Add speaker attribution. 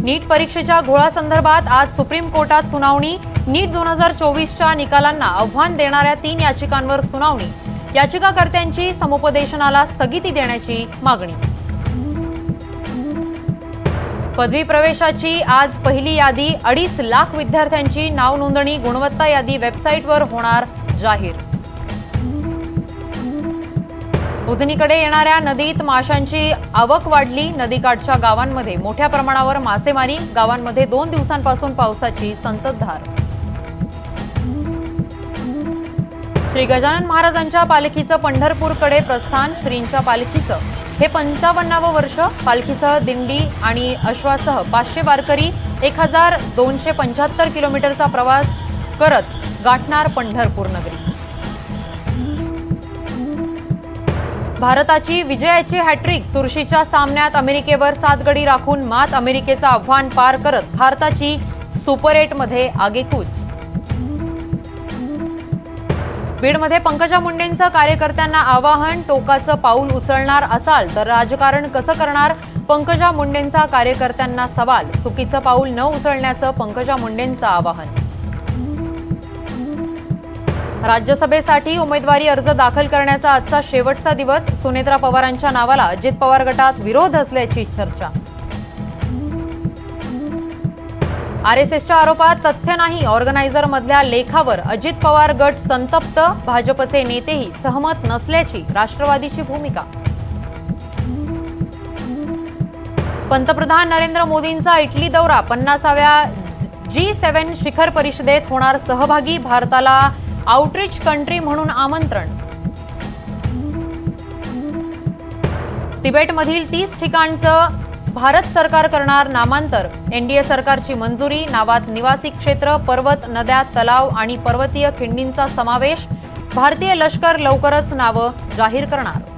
Speaker 1: नीट परीक्षेच्या घोळासंदर्भात आज सुप्रीम कोर्टात सुनावणी. नीट दोन हजार चोवीसच्या निकालांना आव्हान देणाऱ्या तीन याचिकांवर सुनावणी. याचिकाकर्त्यांची समुपदेशनाला स्थगिती देण्याची मागणी. पदवी प्रवेशाची आज पहिली यादी. अडीच लाख विद्यार्थ्यांची नाव नोंदणी गुणवत्ता यादी वेबसाईटवर होणार जाहीर. उजनीकडे येणाऱ्या नदीत माशांची आवक वाढली. नदीकाठच्या गावांमध्ये मोठ्या प्रमाणावर मासेमारी. गावांमध्ये दोन दिवसांपासून पावसाची संततधार. श्री गजानन महाराजांच्या पालखीचं पंढरपूरकडे प्रस्थान. श्रींच्या पालखीचं हे पंचावन्नावं वर्ष. पालखीसह दिंडी आणि अश्वासह पाचशे वारकरी एक हजार दोनशे पंच्याहत्तर किलोमीटरचा प्रवास करत गाठणार पंढरपूर नगरी. भारताची विजयाची हॅट्रिक तुळशीच्या सामन्यात अमेरिकेवर सात गडी राखून मात अमेरिकेचं आव्हान पार करत भारताची सुपर एटमध्ये आगेकूच. बीडमध्ये पंकजा मुंडेंचं कार्यकर्त्यांना आवाहन टोकाचं पाऊल उचलणार असाल तर राजकारण कसं करणार? पंकजा मुंडेंचा कार्यकर्त्यांना सवाल चुकीचं पाऊल न उचलण्याचं पंकजा मुंडेंचं आवाहन. राज्यसभेसाठी उमेदवारी अर्ज दाखल करण्याचा आजचा शेवटचा दिवस. सुनेत्रा पवारांच्या नावाला अजित पवार गटात विरोध असल्याची चर्चा. आरएसएसच्या आरोपात तथ्य नाही. ऑर्गनायझरमधल्या लेखावर अजित पवार गट संतप्त. भाजपचे नेतेही सहमत नसल्याची राष्ट्रवादीची भूमिका. पंतप्रधान नरेंद्र मोदींचा इटली दौरा. पन्नासाव्या जी सेव्हन शिखर परिषदेत होणार सहभागी भारताला आउटरीच कंट्री म्हणून आमंत्रण. तिबेटमधील तीस ठिकाणचं भारत सरकार करणार नामांतर. एनडीए सरकारची मंजुरी नावात निवासी क्षेत्र पर्वत नद्या तलाव आणि पर्वतीय खिंडींचा समावेश. भारतीय लष्कर लवकरच नावं जाहीर करणार.